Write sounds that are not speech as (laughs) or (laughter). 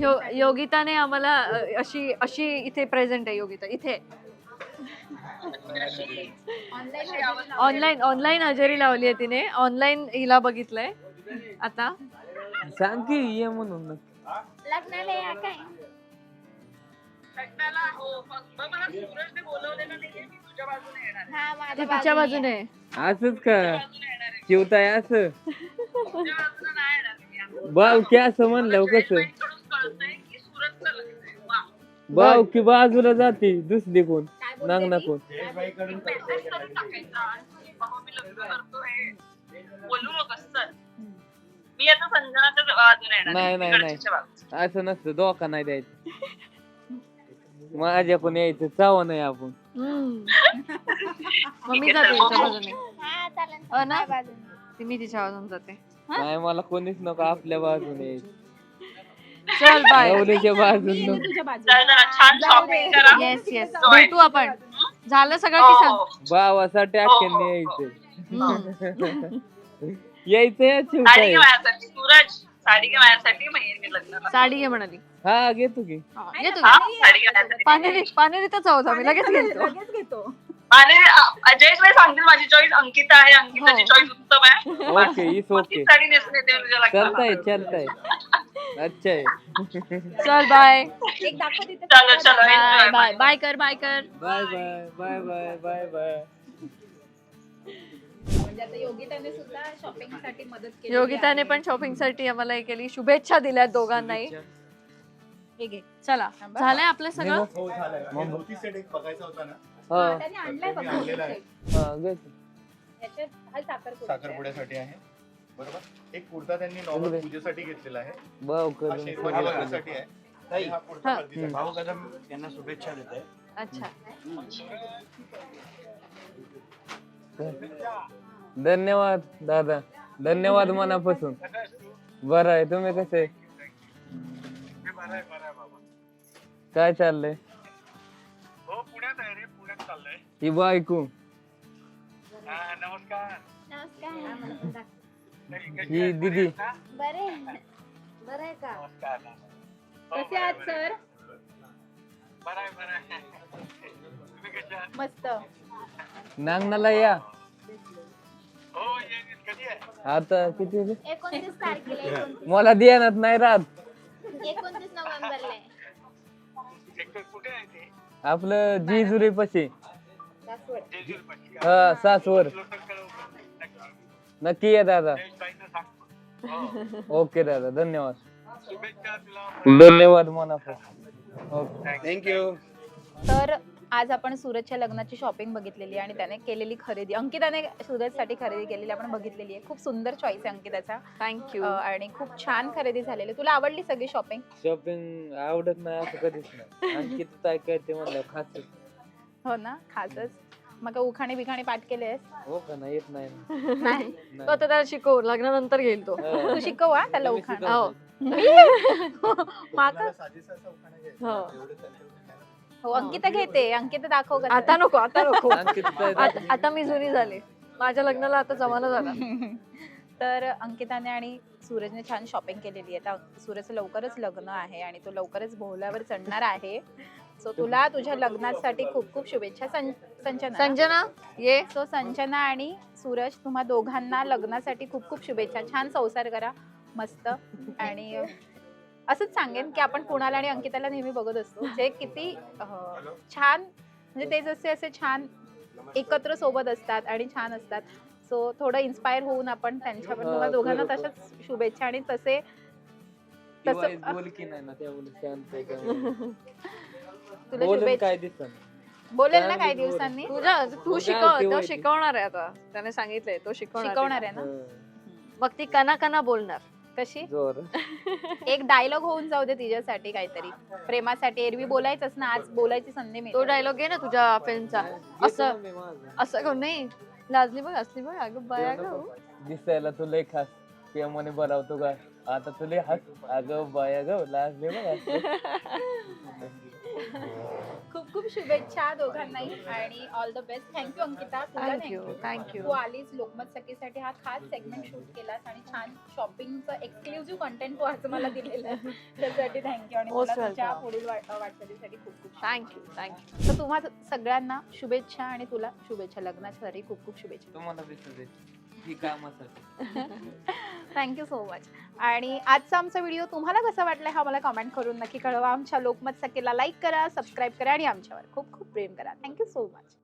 यो- योगिताने आम्हाला अशी अशी इथे प्रेझेंट आहे योगिता. इथे. ऑनलाईन ऑनलाईन हजेरी लावली आहे तिने. ऑनलाईन हिला बघितलंय. आता. सांग की ये म्हणून लग्नाला या काय? हा तिच्या बाजूने आहे. असंच का? चिवताय असं? बाव की असं म्हणलं कस बाव की बाजूला जाते दुसरी कोण? नांग ना कोण? बोलू नकोस चल. मी आता संजनाच्या बाजूने येणार नाही, आहे, नाही, नाही. असं नसतं धोका नाही द्यायचं. माझ्या पण यायचं चावा नाही आपण. मग (laughs) मी जाते तिच्या बाजूने. हा चालेल. हो ना? माझ्या बाजूने. ती मी तिच्या बाजूने जाते. नाही मला कोणीच नको आपल्या बाजूने यायचं. चल बाय नवरीच्या जरा छान शॉपिंग करा. Yes yes Joy. भेटू आपण. झालं सगळं हो, की सांग. हो. भावासाठी अख्याने यायचं हम्म. (laughs) यायचं या साडी घे माझ्यासाठी सूरज. साडी घे माझ्यासाठी मग येईन मी लग्नाला साडी घे म्हणाली. हा घेतो की येतो हा साडी घे माझ्यासाठी. पानेरी पानेरीतच आहोत आम्ही लगेच आणि अ, जयेश भाई सांगतील माझी चॉईस अंकिता आहे अंकिताची हो. चॉईस उत्तम आहे. ओके इस मग ओके तीच साडी नेसून येते मी तुझ्या चलताय चलताय. अच्छा. आहे चल बाय चलो चलो बाय enjoy. बाय बाय कर बाय कर. Bye bye bye bye bye bye म्हणजे आता योगिताने सुद्धा शॉपिंगसाठी मदत केली योगिताने पण शॉपिंगसाठी आम्हाला हे केली. शुभेच्छा दिल्या दोघांनाही. हे घे चला. झालंय आपलं सगळं? हो झालंय. आणि धोती सेट एक बघायचा होता ना? हा. त्याने आणलाय बघा. आणलेला आहे. हा घेतो. याच्यात हा साखरपुडा आहे. साखरपुड्यासाठी आहे. बरोबर? एक कुर्ता त्यांनी नॉर्मल. पूजेसाठी घेतलेला आहे. हा शेरवानी लग्नासाठी आहे. हा कुर्ता. भाऊ कदम यांना शुभेच्छा देत आहे. अच्छा. धन्यवाद दादा. धन्यवाद मनापासून. बरं आहे तुम्ही कसे? काय चाललंय? हो पुण्यात आहे रे पुण्यात चाललंय. ही बायको. हा नमस्कार. नमस्कार. ही दिदी. बरे बरं आहे का? नमस्कार. कसे आहात सर? बरं आहे बरं आहे. तुम्ही कसे आहात? मस्त. नांगणाला या. हो. कधी आहे? आता किती रे? एकोणतीस तारखेला एकोणतीस. मला ध्यानात नाही राहत. एकोणतीस नोव्हेंबरला आहे. एक कुठे आहे ते? आपलं जेजुरी पशी जेजूर पाशी हा सासवर नक्की. या दादा. ओके दादा धन्यवाद. धन्यवाद. मनापासून. ओके थँक्यू तर आज आपण सूरजच्या लग्नाची शॉपिंग बघितलेली आहे आणि त्याने केलेली खरेदी. अंकिताने सूरजसाठी खरेदी केलेली आपण बघितलेली आहे. खूप सुंदर चॉईस आहे अंकिताचा. थँक्यू आणि खूप छान खरेदी झालेली. तुला आवडली सगळी शॉपिंग शॉपिंग आवडत नाही असं कधीच नाही. आणखी काय काय ते म्हणलं खास हो ना खासच. मग उखाणे बिखाणे पाठ केलेस हो का नाही येत नाही ना. तो. आता त्याला शिकव लग्नानंतर घेईल तो हा. तू शिकव हा त्याला तुम्ही उखाण. हो (laughs) माका. हो. हो अंकिता घेते अंकिता दाखव. आता नको आता नको (laughs) आणखी काय आता आता मी जुनी झाले माझ्या लग्नाला आता जमाना झाला (laughs) तर अंकिताने आणि सूरजने छान शॉपिंग केलेली आहे आता सूरजचं लवकरच लग्न आहे आणि तो लवकरच भोवल्यावर चढणार आहे सो तुला तुझ्या लग्नासाठी खूप खूप शुभेच्छा सं- संजना. संजना ये. सो संजना आणि सूरज तुम्हा दोघांना लग्नासाठी खूप खूप शुभेच्छा. छान संसार करा. मस्त. आणि असंच सांगेन की आपण कुणाला आणि अंकिताला नेहमी बघत असतो. जे किती अं, छान म्हणजे ते जसे असे छान एकत्र सोबत असतात आणि छान असतात. सो थोडं इन्स्पायर होऊन आपण त्यांच्या पण तुम्हाला दोघांना. तशाच शुभेच्छा आणि तसे तसं- वाईस बोल की नाही ना त्या बोल शांत आहे त्यामुळे. तुला बोलून शुभेच्छा. काय दिसन बोलेल ना काय काही. दिवसांनी? तुझ्या तू शिकव ते. शिकवणार आहे आता. त्याने सांगितलंय तो शिकवणार शिकवणार आहे. ना? मग ती कना कना बोलणार. कशी? जोर. (laughs) एक डायलॉग होऊन जाऊ दे तिच्यासाठी काहीतरी. प्रेमासाठी. एरवी बोलायचंच ना आज बोलायची संधी तो मिळते डायलॉग आहे ना तुझ्या फिल्मचा. असं असं कोण नाही. लाजली बघ असली बघ अगं बाया गं. दिसायला तू लय खास. प्रेमाने बोलावतो का? आता तुले हस. अगं बाय ग लाजले बघ खूप खूप शुभेच्छा दोघांनाही आणि all the best thank you Ankita. तुला थँक्यू थँक्यू तू आलीस लोकमत सखीसाठी. हा खास सेगमेंट शूट केलास आणि छान शॉपिंगचं एक्सक्लुझिव्ह कंटेंट तू आज मला दिलेलं आहे. त्यासाठी थँक्यू आणि तुला तुझ्या. पुढील वाट- वाटचालीसाठी खूप खूप थँक्यू थँक्यू तर तुम्हा सगळ्यांना शुभेच्छा आणि तुला शुभेच्छा. लग्नासाठी खूप खूप शुभेच्छा. तुम्हाला बी शुभेच्छा. ही कामासाठी. (laughs) थँक्यू सो मच आणि आजचा आमचा व्हिडिओ तुम्हाला कसा वाटला हा मला कमेंट करून नक्की कळवा. आमच्या लोकमत सकेला लाईक करा सबस्क्राईब करा आणि आमच्यावर खूप खूप प्रेम करा. Thank you so much